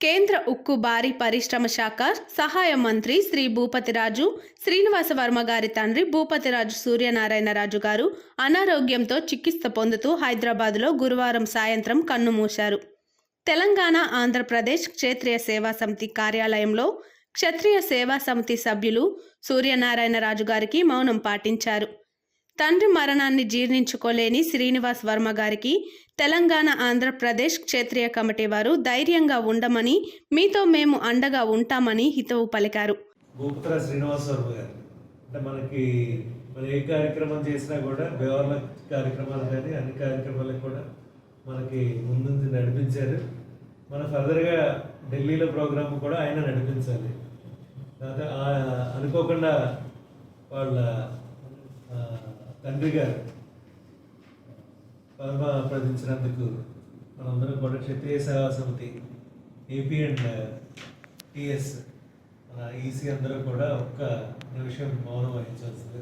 కేంద్ర ఉక్కు భారీ పరిశ్రమ శాఖ సహాయ మంత్రి శ్రీ భూపతిరాజు శ్రీనివాస వర్మ గారి తండ్రి భూపతిరాజు సూర్యనారాయణరాజు గారు అనారోగ్యంతో చికిత్స పొందుతూ హైదరాబాద్లో గురువారం సాయంత్రం కన్నుమూశారు తెలంగాణ ఆంధ్రప్రదేశ్ క్షేత్రీయ సేవా సమితి కార్యాలయంలో క్షత్రియ సేవా సమితి సభ్యులు సూర్యనారాయణరాజు గారికి మౌనం పాటించారు. తండ్రి మరణాన్ని జీర్ణించుకోలేని శ్రీనివాస్ వర్మ గారికి తెలంగాణ ఆంధ్రప్రదేశ్ క్షేత్రీయ కమిటీ వారు ధైర్యంగా ఉండమని మీతో మేము అండగా ఉంటామని హితవు పలికారు. భూపత్ర శ్రీనివాస్ వర్మ గారు. అంటే మనకి మన ఏ కార్యక్రమం చేసినా కూడా బేవర్ల కార్యక్రమాలు కానీ అన్ని కార్యక్రమాలకు కూడా మనకి ముందుంది నడిపించారు. మన ఫర్దర్గా ఢిల్లీలో ప్రోగ్రామ్ కూడా ఆయన నడిపించాలి. అనుకోకుండా వాళ్ళ తండ్రి గారు పరమ ప్రదించినందుకు మనందరం కూడా Kshatriya Seva Samiti AP and TS మన ఈసీ అందరూ కూడా ఒక్క నిమిషం మౌనం వహించాల్సిందే.